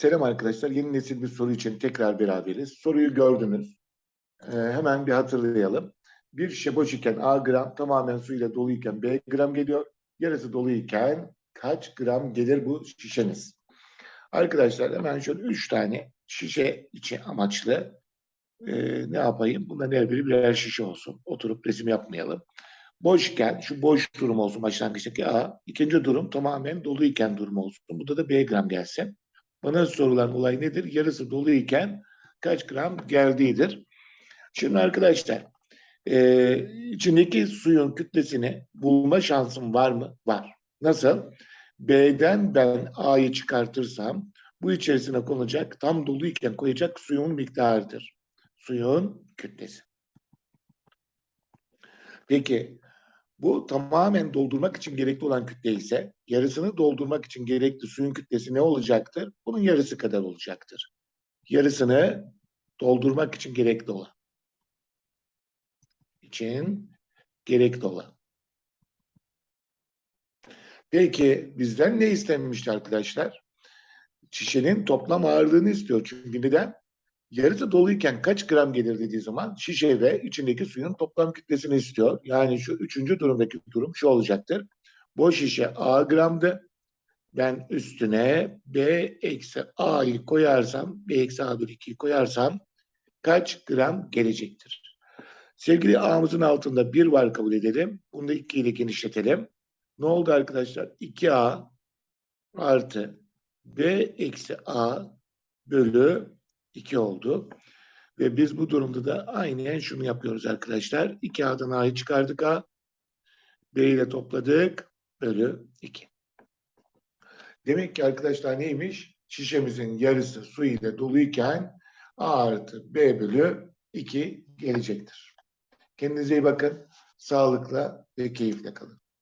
Selam arkadaşlar. Yeni nesil bir soru için tekrar beraberiz. Soruyu gördünüz. Ee, hemen bir hatırlayalım. Bir şişe boş iken A gram, tamamen su ile doluyken B gram geliyor. Yarısı doluyken kaç gram gelir bu şişeniz? Arkadaşlar hemen şöyle üç tane şişe içi amaçlı e, ne yapayım? Bunların her biri birer şişe olsun. Oturup resim yapmayalım. Boşken şu boş durum olsun başlangıçtaki A. İkinci durum tamamen doluyken durum olsun. Burada da B gram gelsin. Bana sorulan olay nedir? Yarısı doluyken kaç gram geldiğidir. Şimdi arkadaşlar e, içindeki suyun kütlesini bulma şansım var mı? Var. Nasıl? B'den ben A'yı çıkartırsam bu içerisine konacak tam doluyken koyacak suyun miktarıdır. Suyun kütlesi. Peki bu tamamen doldurmak için gerekli olan kütle ise yarısını doldurmak için gerekli suyun kütlesi ne olacaktır? Bunun yarısı kadar olacaktır. Yarısını doldurmak için gerekli olan. için gerekli olan. Peki bizden ne istenmişti arkadaşlar? Şişenin toplam ağırlığını istiyor. Çünkü neden? Yarısı doluyken kaç gram gelir dediği zaman şişe ve içindeki suyun toplam kütlesini istiyor. Yani şu üçüncü durumdaki durum şu olacaktır. Boş şişe A gramdı. Ben üstüne B eksi A'yı koyarsam, B eksi A bölü 2'yi koyarsam kaç gram gelecektir? Sevgili A'mızın altında 1 var kabul edelim. Bunu da 2 ile genişletelim. Ne oldu arkadaşlar? 2A artı B eksi A bölü 2 oldu. Ve biz bu durumda da aynen şunu yapıyoruz arkadaşlar. 2 A'dan A'yı çıkardık A. B ile topladık. Bölü 2. Demek ki arkadaşlar neymiş? Şişemizin yarısı su ile doluyken A artı B bölü 2 gelecektir. Kendinize iyi bakın. Sağlıkla ve keyifle kalın.